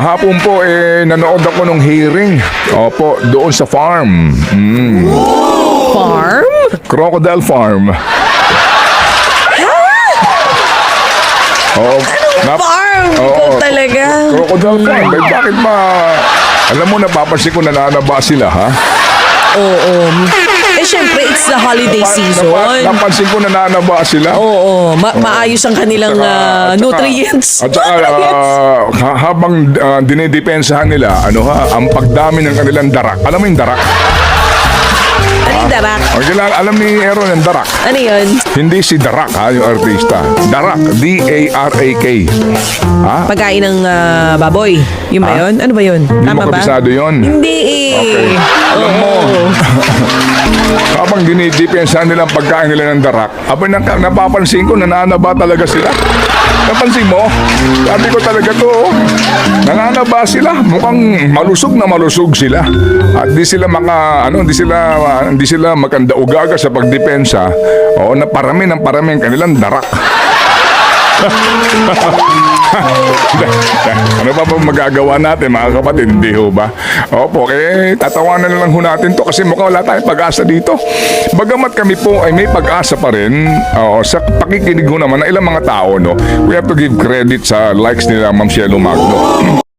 kahapon po eh nanood ako ng hearing. Opo, doon sa farm. Mm, Farm? Crocodile Farm. Oh, nap- Farm? Oo. Ikaw talaga. Crocodile Farm. Eh, bakit ba? Alam mo, napapansin ko nananaba sila, ha? Oo. The holiday Napa- season. napansin ko nananaba sila. Oo, ma- maayos ang kanilang ah, at saka- nutrients. At saka, ah, ha- habang ah, dinidepensahan nila, ano ha, ang pagdami ng kanilang darak. Alam mo yung darak? ano yung darak? O, kailangan, alam ni Aaron yung darak. Ano yun? Hindi si Darak ha, yung artista. Darak, D-A-R-A-K. Ha? Pagkain ng ah, baboy. Yun ba yun? Ano ba yun? Hindi Tama mo ba? kabisado yun. Hindi eh. Okay. Alam mo, Oo. Habang dinidepensahan nila ang pagkain nila ng darak, abay nang, napapansin ko, nananaba talaga sila. Napansin mo? Sabi ko talaga to, oh. nananaba sila. Mukhang malusog na malusog sila. At di sila maka, ano, di sila, di sila maganda ugaga sa pagdepensa. O, na parami ng parami ang kanilang darak. Ano pa ba magagawa natin mga kapatid? Hindi ho ba? Opo, eh, tatawanan na lang ho natin to kasi mukhang wala tayong pag-asa dito. Bagamat kami po ay may pag-asa pa rin oo, sa pakikinig ho naman ng ilang mga tao, no? We have to give credit sa likes nila, Ma'am Shelo Magno.